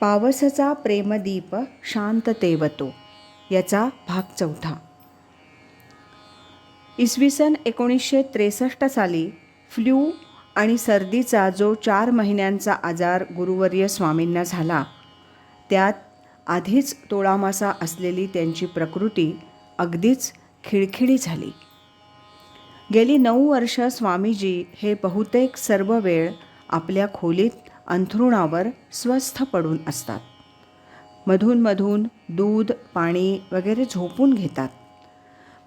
पावसचा प्रेमदीप शांततेवतो याचा भाग चौथा. इसवी सन एकोणीसशे त्रेसष्ट साली फ्ल्यू आणि सर्दीचा जो चार महिन्यांचा आजार गुरुवर्य स्वामींना झाला त्यात आधीच तोळामासा असलेली त्यांची प्रकृती अगदीच खिळखिळी झाली. गेली नऊ वर्ष स्वामीजी हे बहुतेक सर्व वेळ आपल्या खोलीत अंथरुणावर स्वस्थ पडून असतात. मधूनमधून दूध पाणी वगैरे झोपून घेतात.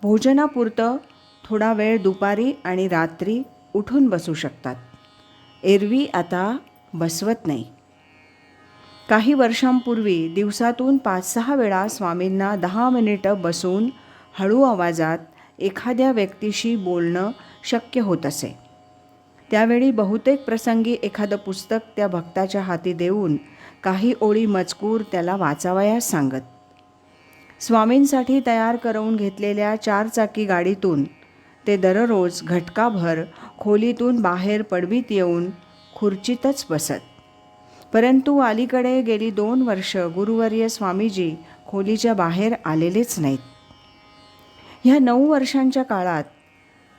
भोजनापुरतं थोडा वेळ दुपारी आणि रात्री उठून बसू शकतात. एरवी आता बसवत नाही. काही वर्षांपूर्वी दिवसातून पाच सहा वेळा स्वामींना दहा मिनिटं बसून हळू आवाजात एखाद्या व्यक्तीशी बोलणं शक्य होत असे. त्यावेळी बहुतेक प्रसंगी एखादं पुस्तक त्या भक्ताच्या हाती देऊन काही ओळी मजकूर त्याला वाचावयास सांगत. स्वामींसाठी तयार करून घेतलेल्या चारचाकी गाडीतून ते दररोज घटकाभर खोलीतून बाहेर पडवीत येऊन खुर्चीतच बसत. परंतु अलीकडे गेली दोन वर्ष गुरुवर्य स्वामीजी खोलीच्या बाहेर आलेलेच नाहीत. ह्या नऊ वर्षांच्या काळात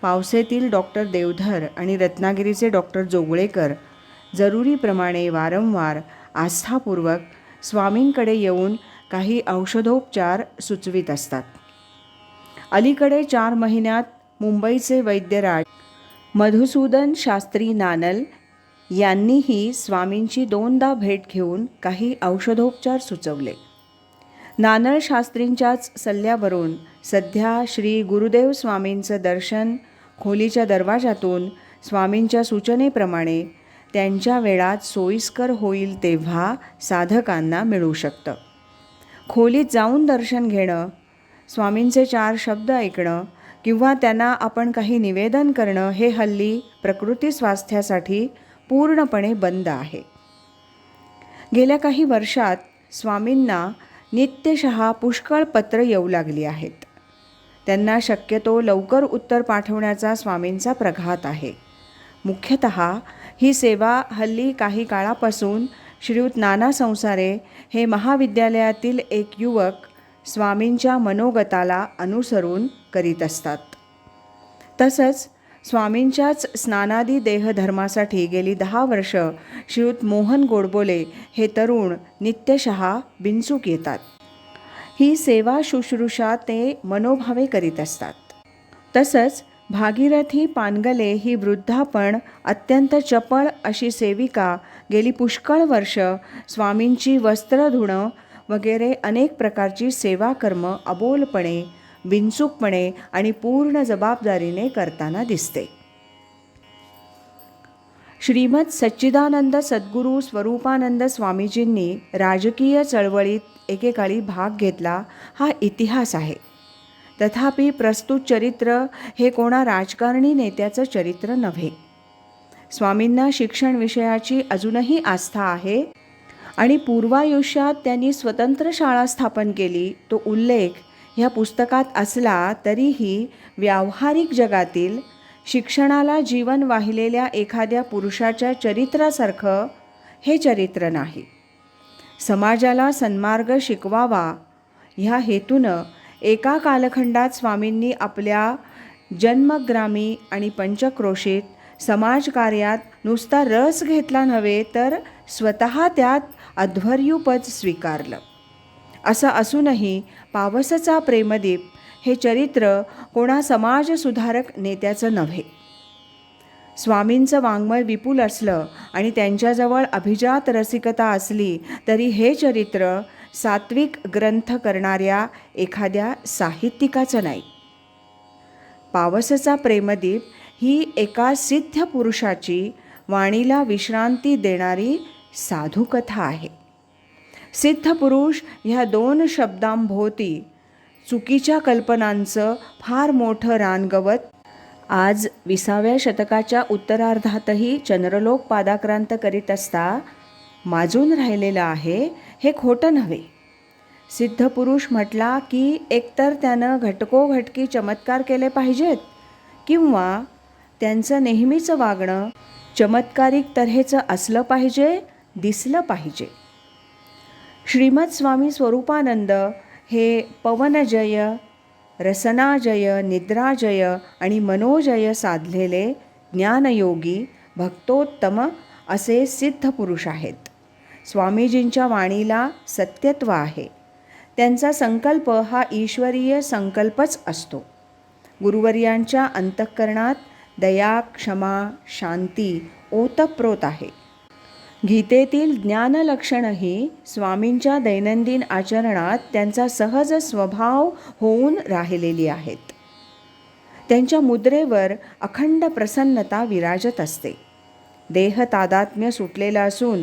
पावसेतील डॉक्टर देवधर आणि रत्नागिरीचे डॉक्टर जोगळेकर जरुरीप्रमाणे वारंवार आस्थापूर्वक स्वामींकडे येऊन काही औषधोपचार सुचवित असतात. अलीकडे चार महिन्यात मुंबईचे वैद्यराज मधुसूदन शास्त्री नानल यांनीही स्वामींची दोनदा भेट घेऊन काही औषधोपचार सुचवले. नानळ शास्त्रींच्याच सल्ल्यावरून सध्या श्री गुरुदेव स्वामींचं दर्शन खोलीच्या दरवाजातून स्वामींच्या सूचनेप्रमाणे त्यांच्या वेळात सोयीस्कर होईल तेव्हा साधकांना मिळू शकतं. खोलीत जाऊन दर्शन घेणं स्वामींचे चार शब्द ऐकणं किंवा त्यांना आपण काही निवेदन करणं हे हल्ली प्रकृती स्वास्थ्यासाठी पूर्णपणे बंद आहे. गेल्या काही वर्षात स्वामींना नित्यशः पुष्कळ पत्र येऊ लागली आहेत. त्यांना शक्यतो लवकर उत्तर पाठवण्याचा स्वामींचा प्रघात आहे. मुख्यतः ही सेवा हल्ली काही काळापासून श्रीयुत नाना संसारे हे महाविद्यालयातील एक युवक स्वामींच्या मनोगताला अनुसरून करीत असतात. तसंच स्वामींच्याच स्नानादी देहधर्मासाठी गेली दहा वर्ष श्रीयुत मोहन गोडबोले हे तरुण नित्यशः बिनचूक येतात. ही सेवा शुश्रूषा ते मनोभावे करीत असतात. तसंच भागीरथी पानगले ही वृद्धापण अत्यंत चपळ अशी सेविका गेली पुष्कळ वर्ष स्वामींची वस्त्र धुणं वगैरे अनेक प्रकारची सेवाकर्म अबोलपणे बिनचूकपणे आणि पूर्ण जबाबदारीने करताना दिसते. श्रीमद सच्चिदानंद सद्गुरू स्वरूपानंद स्वामीजींनी राजकीय चळवळीत एकेकाळी भाग घेतला हा इतिहास आहे. तथापि प्रस्तुत चरित्र हे कोणा राजकारणी नेत्याचं चरित्र नव्हे. स्वामींना शिक्षण विषयाची अजूनही आस्था आहे आणि पूर्वायुष्यात त्यांनी स्वतंत्र शाळा स्थापन केली तो उल्लेख ह्या पुस्तकात असला तरीही व्यावहारिक जगातील शिक्षणाला जीवन वाहिलेल्या एखाद्या पुरुषाच्या चरित्रासारखं हे चरित्र नाही. समाजाला सन्मार्ग शिकवावा ह्या हेतूनं एका कालखंडात स्वामींनी आपल्या जन्मग्रामी आणि पंचक्रोशीत समाजकार्यात नुसता रस घेतला नव्हे तर स्वतः त्यात अध्वर्युपद स्वीकारलं. असं असूनही पावसचा प्रेमदीप हे चरित्र कोणा समाजसुधारक नेत्याचं नव्हे. स्वामींचं वाङ्मय विपुल असलं आणि त्यांच्याजवळ अभिजात रसिकता असली तरी हे चरित्र सात्विक ग्रंथ करणाऱ्या एखाद्या साहित्यिकाचं नाही. पावसचा प्रेमदीप ही एका सिद्ध पुरुषाची वाणीला विश्रांती देणारी साधुकथा आहे. सिद्ध पुरुष ह्या दोन शब्दांभोवती चुकीच्या कल्पनांचं फार मोठं रानगवत आज विसाव्या शतकाच्या उत्तरार्धातही चंद्रलोक पादाक्रांत करीत असता माजून राहिलेलं आहे हे खोटं नव्हे. सिद्धपुरुष म्हटला की एकतर त्यानं घटकोघटकी चमत्कार केले पाहिजेत किंवा त्यांचं नेहमीचं वागणं चमत्कारिक तऱ्हेचं असलं पाहिजे दिसलं पाहिजे. श्रीमद स्वामी स्वरूपानंद हे पवनजय रसनाजय निद्राजय आणि मनोजय साधलेले ज्ञानयोगी भक्तोत्तम असे सिद्ध पुरुष आहेत. स्वामीजींच्या वाणीला सत्यत्व आहे. त्यांचा संकल्प हा ईश्वरीय संकल्पच असतो. गुरुवर्यांच्या अंतःकरणात दया क्षमा शांती ओतप्रोत आहे. गीतेतील ज्ञानलक्षणंही स्वामींच्या दैनंदिन आचरणात त्यांचा सहज स्वभाव होऊन राहिलेली आहेत. त्यांच्या मुद्रेवर अखंड प्रसन्नता विराजत असते. देह तादात्म्य सुटलेला असून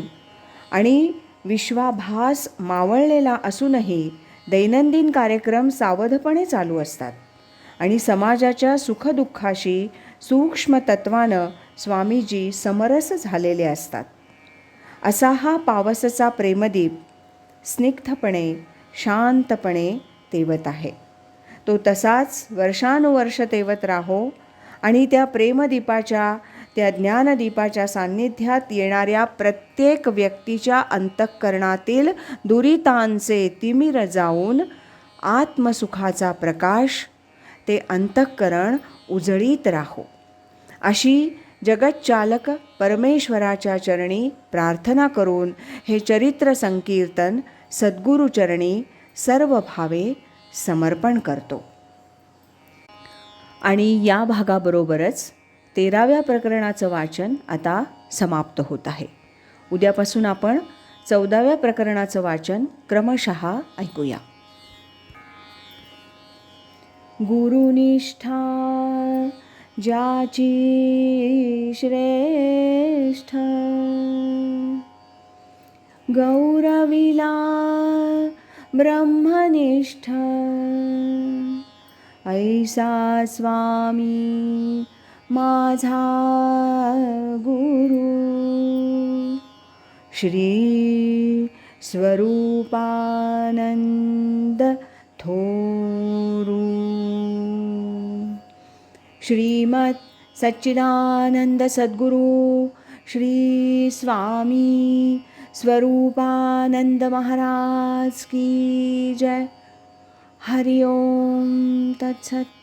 आणि विश्वाभास मावळलेला असूनही दैनंदिन कार्यक्रम सावधपणे चालू असतात आणि समाजाच्या सुखदुःखाशी सूक्ष्म तत्वानं स्वामीजी समरस झालेले असतात. असा हा पावसचा प्रेमदीप स्निग्धपणे शांतपणे तेवत आहे. तो तसाच वर्षानुवर्ष तेवत राहो आणि त्या प्रेमदीपाच्या त्या ज्ञानदीपाच्या सान्निध्यात येणाऱ्या प्रत्येक व्यक्तीच्या अंतःकरणातील दुरितांचे तिमिर जाऊन आत्मसुखाचा प्रकाश ते अंतःकरण उजळीत राहो. अशी जगच्चालक परमेश्वराच्या चरणी प्रार्थना करून हे चरित्र संकीर्तन सद्गुरुचरणी सर्व भावे समर्पण करतो. आणि या भागाबरोबरच तेराव्या प्रकरणाचं वाचन आता समाप्त होत आहे. उद्यापासून आपण चौदाव्या प्रकरणाचं वाचन क्रमशः ऐकूया. गुरुनिष्ठा ज्याची श्रेष्ठ गौरविला ब्रह्मनिष्ठ। ऐसा स्वामी माझा गुरु। श्री स्वरूपानंद थोरू श्रीमत् श्रीमद् श्रीस्वामी स्वरूपानन्द महाराज की जय। हरि ओं तत्सत्।